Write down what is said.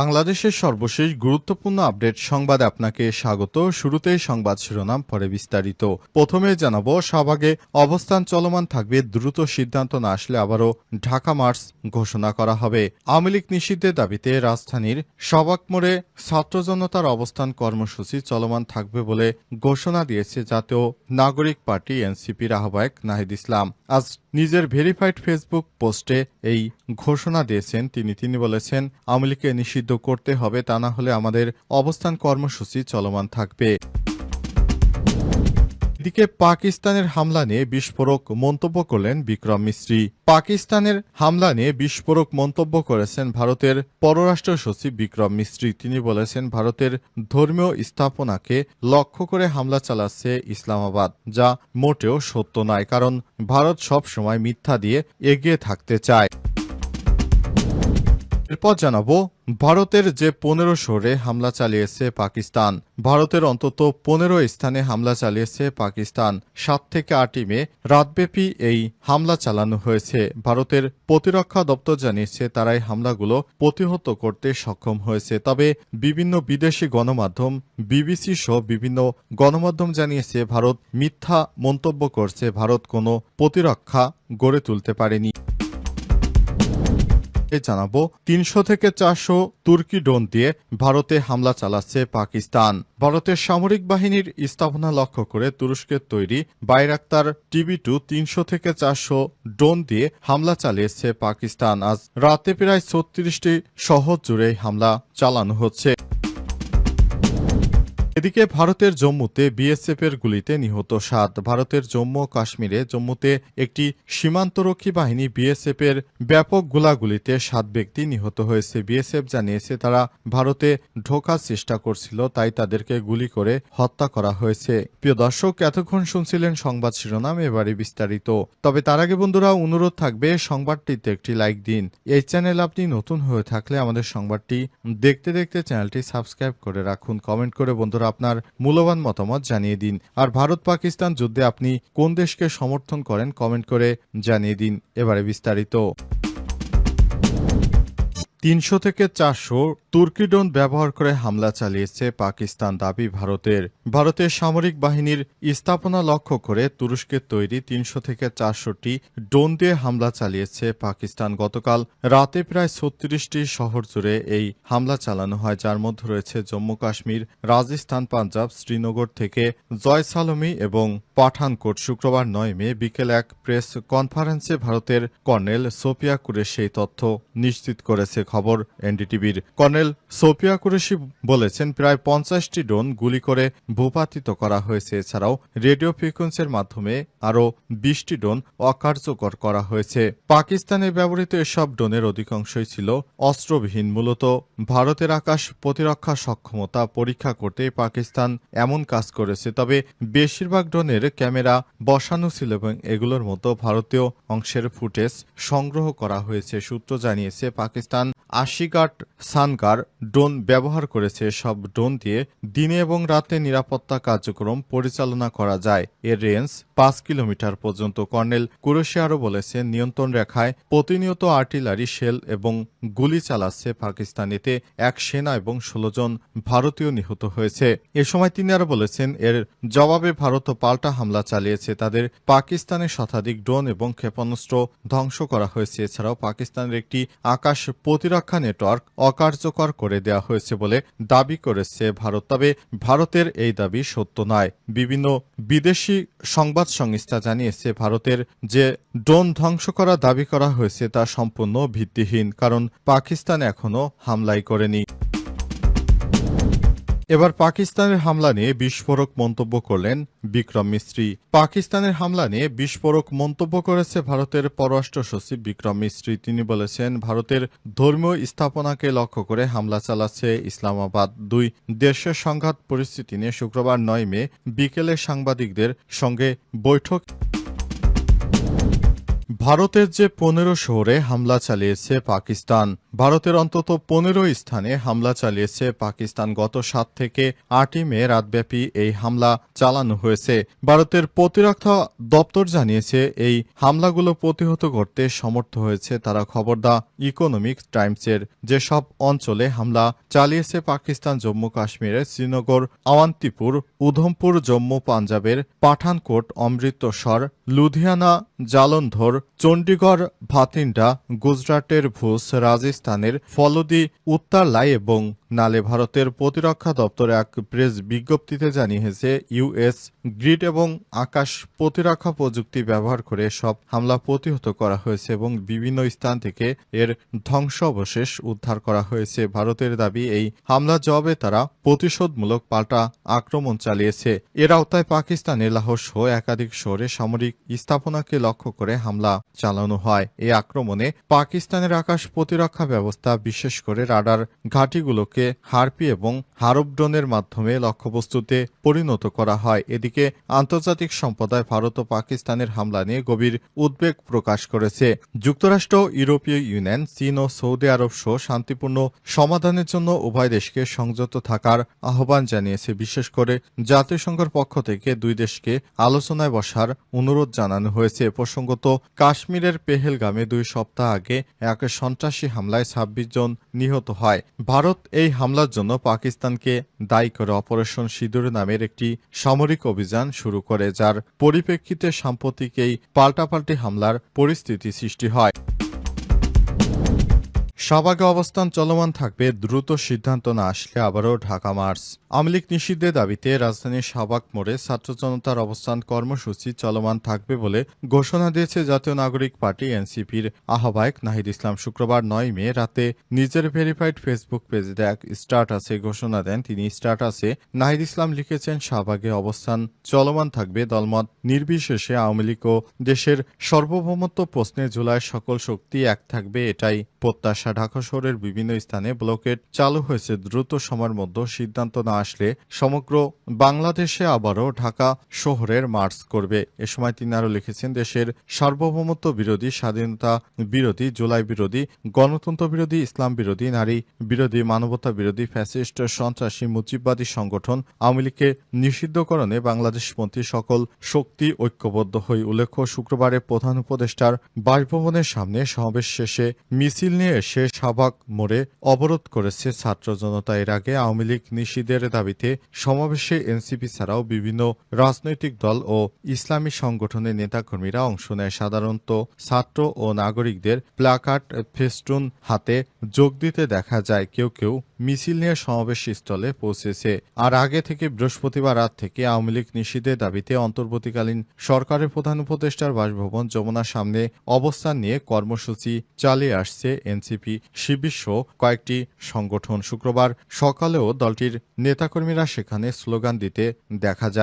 বাংলাদেশের সর্বশেষ গুরুত্বপূর্ণ আপডেট সংবাদে আপনাকে স্বাগত। শুরুতেই সংবাদ শিরোনাম, পরে বিস্তারিত। প্রথমে জানাব, শাহবাগে অবস্থান চলমান থাকবে, দ্রুত সিদ্ধান্ত না আসলে আবারও ঢাকা মার্চ ঘোষণা করা হবে। আওয়ামী লীগ নিষিদ্ধের দাবিতে রাজধানীর শাহবাগ মোড়ে ছাত্র জনতার অবস্থান কর্মসূচি চলমান থাকবে বলে ঘোষণা দিয়েছে জাতীয় নাগরিক পার্টি এনসিপির আহ্বায়ক নাহিদ ইসলাম। আজ নিজের ভেরিফাইড ফেসবুক পোস্টে এই ঘোষণা দিয়েছেন। তিনি তিনি বলেছেন, আওয়ামী লীগকে করতে হবে, তা না হলে আমাদের অবস্থান কর্মসূচি চলমান থাকবে। এদিকে পাকিস্তানের হামলা নিয়ে বিস্ফোরক মন্তব্য করলেন বিক্রম মিস্ত্রি। পাকিস্তানের হামলা নিয়ে বিস্ফোরক মন্তব্য করেছেন ভারতের পররাষ্ট্র সচিব বিক্রম মিস্ত্রি। তিনি বলেছেন, ভারতের ধর্মীয় স্থাপনাকে লক্ষ্য করে হামলা চালাচ্ছে ইসলামাবাদ, যা মোটেও সত্য নয়, কারণ ভারত সব সময় মিথ্যা দিয়ে এগিয়ে থাকতে চায়। এরপর জানাব, ভারতের যে পনেরো শহরে হামলা চালিয়েছে পাকিস্তান, ভারতের অন্তত পনেরো স্থানে হামলা চালিয়েছে পাকিস্তান। সাত থেকে আটই মে, রাতব্যাপী এই হামলা চালানো হয়েছে। ভারতের প্রতিরক্ষা দপ্তর জানিয়েছে, তারাই হামলাগুলো প্রতিহত করতে সক্ষম হয়েছে। তবে বিভিন্ন বিদেশি গণমাধ্যম, বিবিসি সহ বিভিন্ন গণমাধ্যম জানিয়েছে, ভারত মিথ্যা মন্তব্য করছে। ভারত কোনো প্রতিরক্ষা গড়ে তুলতে পারেনি। জানাব, তিনশো থেকে চারশো তুর্কি ড্রোন দিয়ে ভারতে হামলা চালাচ্ছে পাকিস্তান। ভারতের সামরিক বাহিনীর স্থাপনা লক্ষ্য করে তুরস্কের তৈরি বাইরাক্তার টিভি টু তিনশো থেকে চারশো ড্রোন দিয়ে হামলা চালিয়েছে পাকিস্তান। আজ রাতে প্রায় ছত্রিশটি শহর জুড়ে হামলা চালানো হচ্ছে। এদিকে ভারতের জম্মুতে বিএসএফ এর গুলিতে নিহত সাত, ভারতের জম্মু কাশ্মীরে জম্মুতে একটি সীমান্তরক্ষী বাহিনী বিএসএফ এর ব্যাপক গোলাগুলিতে সাত ব্যক্তি নিহত হয়েছে। বিএসএফ জানিয়েছে, তারা ভারতে ঢোকার চেষ্টা করছিল, তাই তাদেরকে গুলি করে হত্যা করা হয়েছে। প্রিয় দর্শক, এতক্ষণ শুনছিলেন সংবাদ শিরোনাম, এবারে বিস্তারিত। তবে তার আগে বন্ধুরা, অনুরোধ থাকবে, সংবাদটিতে একটি লাইক দিন। এই চ্যানেল আপনি নতুন হয়ে থাকলে আমাদের সংবাদটি দেখতে দেখতে চ্যানেলটি সাবস্ক্রাইব করে রাখুন। কমেন্ট করে বন্ধুরা আপনার মূল্যবান মতামত জানিয়ে দিন। আর ভারত পাকিস্তান যুদ্ধে আপনি কোন দেশকে সমর্থন করেন, কমেন্ট করে জানিয়ে দিন। এবারে বিস্তারিত। তিনশো থেকে চারশো তুর্কি ড্রোন ব্যবহার করে হামলা চালিয়েছে পাকিস্তান দাবি ভারতের। ভারতের সামরিক বাহিনীর স্থাপনা লক্ষ্য করে তুরস্কের তৈরি তিনশো থেকে চারশোটি ড্রোন দিয়ে হামলা চালিয়েছে পাকিস্তান। গতকাল রাতে প্রায় ছত্রিশটি শহর জুড়ে এই হামলা চালানো হয়, যার মধ্যে রয়েছে জম্মু কাশ্মীর, রাজস্থান, পাঞ্জাব, শ্রীনগর থেকে জয়সালমি এবং পাঠানকোট শুক্রবার নয় মে বিকেল এক প্রেস কনফারেন্সে ভারতের কর্নেল সোফিয়া কুরেশি তথ্য নিশ্চিত করেছে খবর এনডিটিভির। কর্নেল সোফিয়া কুরেশি বলেছেন, প্রায় পঞ্চাশটি ড্রোন গুলি করে ভূপাতিত করা হয়েছে। এছাড়াও রেডিও ফ্রিকোয়েন্সির মাধ্যমে আরও বিশটি ড্রোন অকার্যকর করা হয়েছে। পাকিস্তানে ব্যবহৃত এসব ড্রোনের অধিকাংশই ছিল অস্ত্রবিহীন। মূলত ভারতের আকাশ প্রতিরক্ষা সক্ষমতা পরীক্ষা করতে পাকিস্তান এমন কাজ করেছে, তবে বেশিরভাগ ড্রোনের ক্যামেরা বসানো ছিল এবং এগুলোর মতো ভারতীয় অংশের ফুটেজ সংগ্রহ করা হয়েছে, সূত্র জানিয়েছে পাকিস্তান আশিঘাট সানকার ড্রোন ব্যবহার করেছে। সব ড্রোন দিয়ে দিনে এবং রাতে নিরাপত্তা কার্যক্রম পরিচালনা করা যায়। এর রেঞ্জ পাঁচ কিলোমিটার পর্যন্ত। কর্নেল কুরেশি আরও বলেছেন, নিয়ন্ত্রণ রেখায় প্রতিনিয়ত আর্টিলারি, শেল এবং গুলি চালাচ্ছে পাকিস্তান এতে এক সেনা এবং ষোলো জন ভারতীয় নিহত হয়েছে। এ সময় তিনি আরও বলেছেন, এর জবাবে ভারত পাল্টা হামলা চালিয়েছে। তাদের পাকিস্তানের শতাধিক ড্রোন এবং ক্ষেপণাস্ত্র ধ্বংস করা হয়েছে। এছাড়াও পাকিস্তানের একটি আকাশ প্রতিরক্ষা নেটওয়ার্ক অকার্যকর করে দেওয়া হয়েছে বলে দাবি করেছে ভারত। তবে ভারতের এই দাবি সত্য নয়। বিভিন্ন বিদেশি সংবাদ সংস্থা জানিয়েছে, ভারতের যে ড্রোন ধ্বংস করা দাবি করা হয়েছে তা সম্পূর্ণ ভিত্তিহীন, কারণ পাকিস্তান এখনও হামলাই করেনি। এবার পাকিস্তানের হামলা নিয়ে বিস্ফোরক মন্তব্য করলেন বিক্রম মিস্ত্রি। পাকিস্তানের হামলা নিয়ে বিস্ফোরক মন্তব্য করেছে ভারতের পররাষ্ট্র সচিব বিক্রম মিস্ত্রি। তিনি বলেছেন, ভারতের ধর্মীয় স্থাপনাকে লক্ষ্য করে হামলা চালাচ্ছে ইসলামাবাদ দুই। দেশের সংঘাত পরিস্থিতি নিয়ে শুক্রবার নয় মে বিকেলে সাংবাদিকদের সঙ্গে বৈঠক ভারতের যে পনেরো শহরে হামলা চালিয়েছে পাকিস্তান, ভারতের অন্তত পনেরো স্থানে হামলা চালিয়েছে পাকিস্তান। গত সাত থেকে আটই মে রাতব্যাপী এই হামলা চালানো হয়েছে। ভারতের প্রতিরক্ষা দপ্তর জানিয়েছে, এই হামলাগুলো প্রতিহত করতে সমর্থ হয়েছে তারা খবর দা ইকোনমিক টাইমসের। যেসব অঞ্চলে হামলা চালিয়েছে পাকিস্তান, জম্মু কাশ্মীরের শ্রীনগর, আওয়ান্তিপুর, উধমপুর, জম্মু, পাঞ্জাবের পাঠানকোট, অমৃতসর, লুধিয়ানা, জালন্ধর চণ্ডীগড় ভাতিন্ডা গুজরাটের ভুজ রাজস্থানের ফলদি উত্তারলাই এবং নালে ভারতের প্রতিরক্ষা দপ্তর এক প্রেস বিজ্ঞপ্তিতে জানিয়েছে ইউএস গ্রিড এবং আকাশ প্রতিরক্ষা প্রযুক্তি ব্যবহার করে সব হামলা প্রতিহত করা হয়েছে এবং বিভিন্ন স্থান থেকে এর ধ্বংস অবশেষ উদ্ধার করা হয়েছে। ভারতের দাবি, এই হামলা জবাবে তারা প্রতিশোধমূলক পাল্টা আক্রমণ চালিয়েছে। এর আওতায় পাকিস্তানের লাহোর সহ একাধিক শহরে সামরিক স্থাপনাকে লক্ষ্য করে হামলা চালানো হয়। এই আক্রমণে পাকিস্তানের আকাশ প্রতিরক্ষা ব্যবস্থা, বিশেষ করে রাডার ঘাঁটিগুলোকে হারপি এবং হারব ড্রোনের মাধ্যমে লক্ষ্যবস্তুতে পরিণত করা হয়। এদিকে আন্তর্জাতিক সম্প্রদায় ভারত ও পাকিস্তানের হামলা নিয়ে গভীর উদ্বেগ প্রকাশ করেছে। যুক্তরাষ্ট্র, ইউরোপীয় ইউনিয়ন, চীন ও সৌদি আরব সহ শান্তিপূর্ণ সমাধানের জন্য উভয় দেশকে সংযত থাকার আহ্বান জানিয়েছে। বিশেষ করে জাতিসংঘের পক্ষ থেকে দুই দেশকে আলোচনায় বসার অনুরোধ জানানো হয়েছে। প্রসঙ্গত, কাশ্মীরের পেহেলগামে দুই সপ্তাহ আগে এক সন্ত্রাসী হামলায় ছাব্বিশ জন নিহত হয়। ভারত এই হামলার জন্য পাকিস্তানকে দায়ী করে অপারেশন সিঁদুর নামের একটি সামরিক অভিযান শুরু করে, যার পরিপ্রেক্ষিতে সাম্প্রতিক এই পাল্টাপাল্টি হামলার পরিস্থিতি সৃষ্টি হয়। শাহবাগে অবস্থান চলমান থাকবে, দ্রুত সিদ্ধান্ত না আসলে আবারও ঢাকা মার্চ। আমলিক নিষিদ্ধের দাবিতে রাজধানীর শাহবাগ মোড়ে ছাত্র জনতার অবস্থান কর্মসূচি চলমান থাকবে বলে ঘোষণা দিয়েছে জাতীয় নাগরিক পার্টি এনসিপির আহ্বায়ক নাহিদ ইসলাম শুক্রবার নয় মে রাতে নিজের ভেরিফাইড ফেসবুক পেজে এক স্ট্যাটাসে ঘোষণা দেন তিনি। স্ট্যাটাসে নাহিদ ইসলাম লিখেছেন, শাহবাগে অবস্থান চলমান থাকবে দলমত নির্বিশেষে আওয়ামী লীগ ও দেশের সার্বভৌমত্ব প্রশ্নে জুলাই সকল শক্তি এক থাকবে, এটাই প্রত্যাশা ঢাকা শহরের বিভিন্ন স্থানে ব্লকেট চালু হয়েছে। দ্রুত সময়ের মধ্যে সিদ্ধান্ত না আসলে সমগ্র বাংলাদেশে আবারও ঢাকা শহরের মার্চ করবে। এ সময় তিনি আরও লিখেছেন, দেশের সার্বভৌমত্ব বিরোধী, স্বাধীনতা বিরোধী, জুলাই বিরোধী, গণতন্ত্র বিরোধী, ইসলাম বিরোধী, নারী বিরোধী, মানবতা বিরোধী, ফ্যাসিস্ট, সন্ত্রাসী, মুজিববাদী সংগঠন, আওয়ামী লীগকে নিষিদ্ধকরণে বাংলাদেশপন্থী সকল শক্তি ঐক্যবদ্ধ হয়ে উল্লেখ্য, শুক্রবারে প্রধান উপদেষ্টার বাসভবনের সামনে সমাবেশ শেষে মিছিল নিয়ে এসে শাহবাগ মোড়ে অবরোধ করেছে ছাত্র জনতা। এর আগে আওয়ামী লীগ নিষিদ্ধের দাবিতে সমাবেশে এনসিপি ছাড়াও বিভিন্ন রাজনৈতিক দল ও ইসলামী সংগঠনের নেতাকর্মীরা অংশ নেয়। সাধারণত ছাত্র ও নাগরিকদের প্লাকার্ড, ফেস্টুন হাতে যোগ দিতে দেখা যায়। কেউ কেউ মিছিল নিয়ে সমাবেশ স্থলে পৌঁছেছে। আর আগে থেকে বৃহস্পতিবার রাত থেকে আওয়ামী লীগ নিষিদ্ধের দাবিতে অন্তর্বর্তীকালীন সরকারের প্রধান উপদেষ্টার বাসভবন যমুনার সামনে অবস্থান নিয়ে কর্মসূচি চালিয়ে আসছে এনসিপি। শিবির সহ কয়েকটি সংগঠন শুক্রবার সকালেও দলটির নেতাকর্মীরা সেখানে স্লোগান দিতে দেখা যায়।